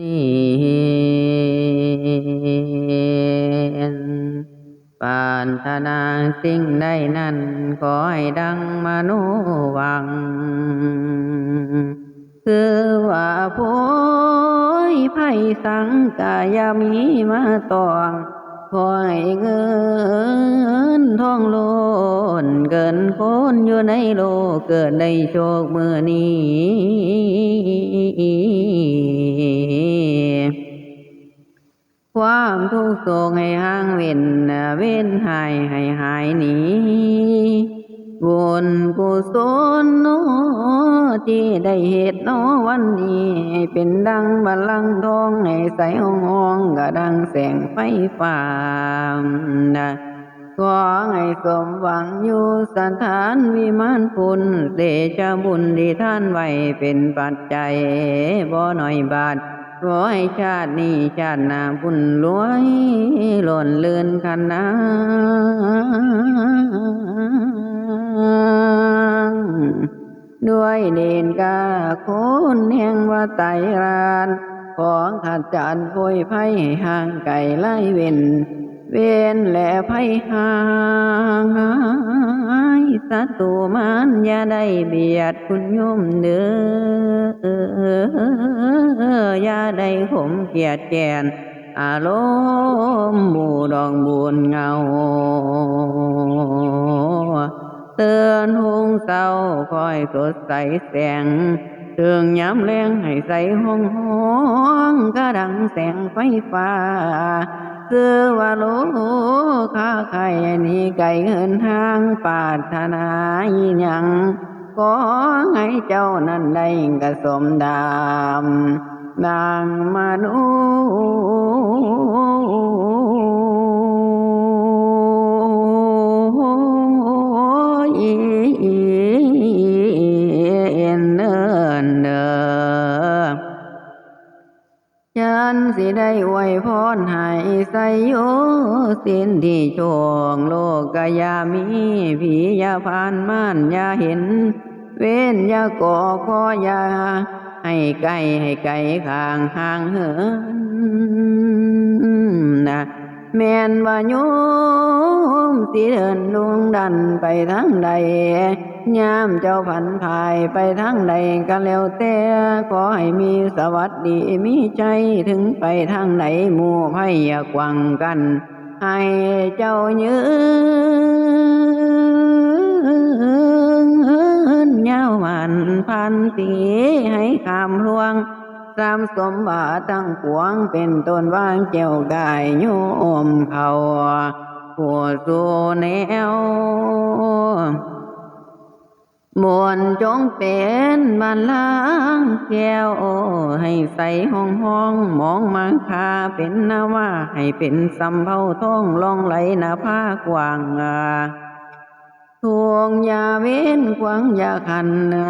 นี้ปารถนาสิ่งใดนั้นขอให้ดังมโนหวัง คือว่าโพยภัยสังกายามีมาตองขอให้เงินทองโลนเกินคนอยู่ในโลกเกิดได้โชคเมื่อนี้ ความทุกข์โศกให้ห่างเว้นเว้นหายให้หายหนีบุญกุศลโนที่ได้เหตุโนวันนี้ให้เป็นดังบัลลังก์ทองให้ใสห้องห้องกระดังแสงไฟฟ้านะขอให้สมหวังอยู่สถานวิมานพุนเดชะบุญที่ท่านไว้เป็นปัจจัยบ่หน่อยบาท ขอให้ชาตินี้ชาติหน้าบุญรวยหล่นเลือนคันนาด้วยเดนกาคุณแห่งว่าไตราน ของขัดจันโพยไพ่ห่างไก่ไล่เว้น เวนและไพ่ห่าง สัตตูมานอย่าได้เบียดคุณโยมเด้ออย่าได้ข่มเกียดแกนอารมณ์หมู่ดองบุญเงา เตือนหงเศร้าคอยสดใสแสงเตืองย้ำแรงให้ใสห้องห้องกระดังแสงไฟฟ้า คือว่าโลข้าไข่นี้ไก่เหินทางปาถนาอีหยังก็ให้เจ้านั้นได้กระสมดามนางมนุเสิได้อวยพรให้ใสโยสิ้นที่ช่วงโลกกายามีผียาผ่านม่านยาเห็น เว้นยาก่อขออยา ให้ไกลให้ไกลข้างห่างเหินนะแม่นว่าโยมสิเดินดวงดันไปทางใด ยามเจ้าผันภายไปทางใดก็แล้วแต่ขอให้มีสวัสดีมีใจถึงไปทางไหนหมู่ไพ่อย่ากวังกัน ให้เจ้ายืนเย้าวมันพันตีให้คำลวงสามสมบัติตั้งปวงเป็นต้นว่างเจ้ากายโยมเขาผัวสูแนว มวนจงเป็นบานล้างแก้วให้ใสห้องห้องมองมังคาเป็นนาว่า ให้เป็นสำเภาท้องลองไหลนาผ้ากว้างทวงยาเว้นกวางยาคันนา